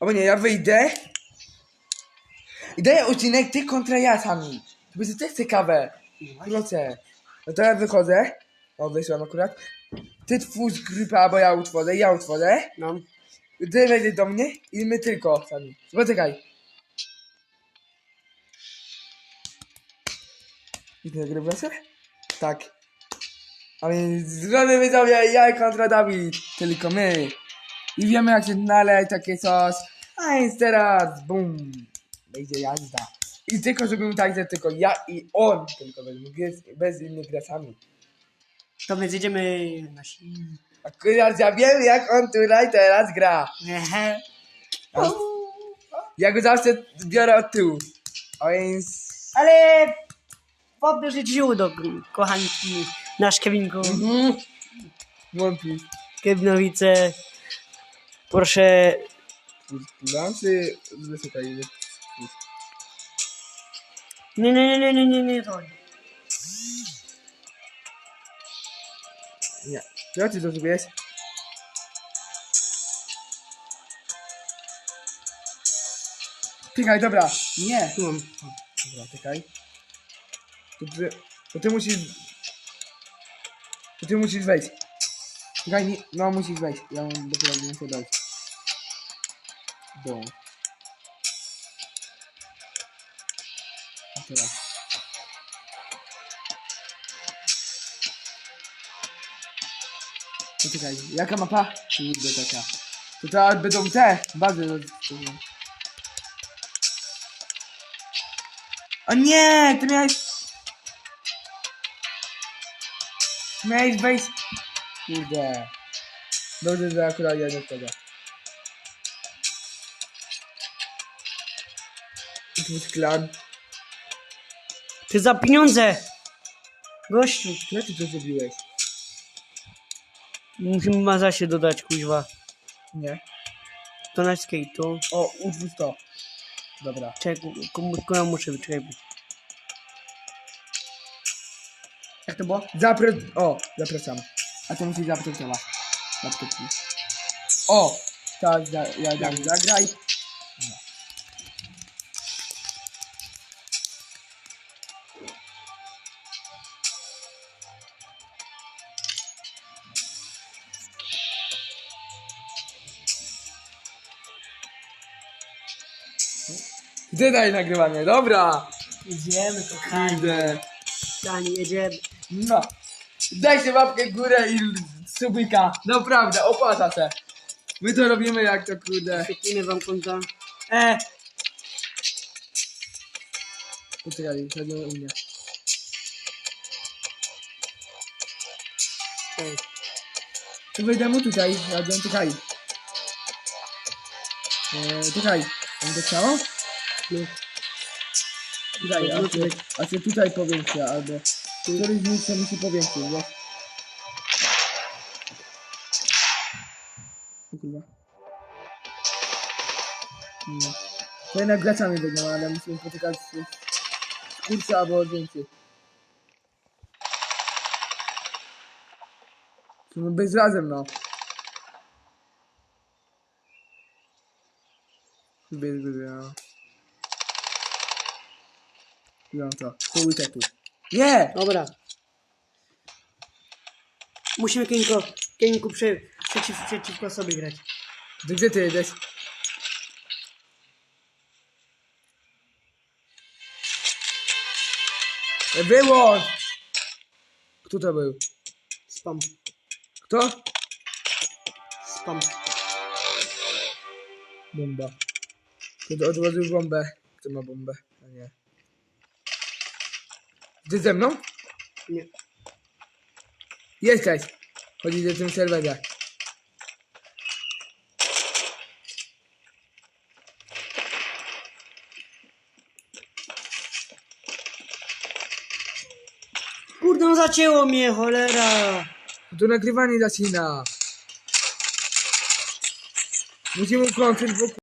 Albo nie, ja wyjdę. I daję odcinek ty kontra ja sami. To będzie też ciekawe. Wrócę. No to ja wychodzę. O, wyszłam akurat. Ty twórz grupę, albo ja utworzę, ja utworzę. No. Ty wejdziesz do mnie i my tylko sami. Poczekaj. I ty nagrywasz? Tak. A więc zrobimy widzowie ja kontra Dawid. Tylko my. I wiemy jak się nalej takie coś. A więc teraz bum. Będzie jazda. I tylko zrobimy tak, że tylko ja i on tylko będziemy grać bez innych graczami. To więc idziemy na si... Akurat ja wiem jak on tutaj teraz gra. Ehe. Ja go zawsze biorę od tyłu. A więc... Ale dziu do kochanki nasz Kevinku. Mhm. One Piece. Proszę. Lansy wysoka jest. Nie, nie, nie, nie, nie, nie, to. Nie. Co ty to zrobiłeś? Czekaj, dobra. Nie. Tu mam. Dobra, czekaj. To ty, to ty musisz... To ty musisz wejść. Czekaj, nie, no musisz wejść. Ja mam dopiero muszę dać. Do. A teraz. To czekaj, jaka mapa? Kurde taka. To teraz będą te bazy. O nie, ty miałeś... Miałeś wejść... Kurde. Dobrze, że akurat ja nie wtedy. Jakiś klan. Ty za pieniądze! Gościu. Co ty to zrobiłeś? Musimy maza się dodać, kuźwa. Nie. To na skate'u. O, utwórz to. Dobra. Czekaj, komu ja muszę, czekaj. Jak to było? Zapra... O, zapraszam. A ty musisz zaprosić ciała. Laptopki. O! Tak, za, ja dam zagraj. No. Ty daj nagrywanie, dobra! Idziemy, kochani. Idę. Kochani, jedziemy. No. Dajcie łapkę w górę i subika. Naprawdę, opłaca się. My to robimy jak to kurde. Świetlimy wam konta. E, Poczekaj, to nie u mnie. Ej. To wejdziemy tutaj, Radzion, czekaj. Eee, czekaj. Mam to chciało? No. Tutaj, a ty, a ty tutaj powiększę, albo... Któryś z nich się? O kurwa. No. To jednak graczami będą, ale musimy poczekać z kursa albo więcej. No bez razem, no. Bez, bez, no. No to, pół tu. Nie! Dobra. Musimy Keniko, Keniko prze, przeciw, przeciwko sobie grać. To gdzie ty jedziesz? Wyłącz! Kto to był? Spam, Kto? spam. Bomba. Kto odłożył bombę? Kto ma bombę? A nie. Ty ze mną? Nie. Jesteś! Chodzi do tym serwerze. Kurde, no zacięło mnie, cholera. To nagrywanie zaczyna. Musimy kończyć, bo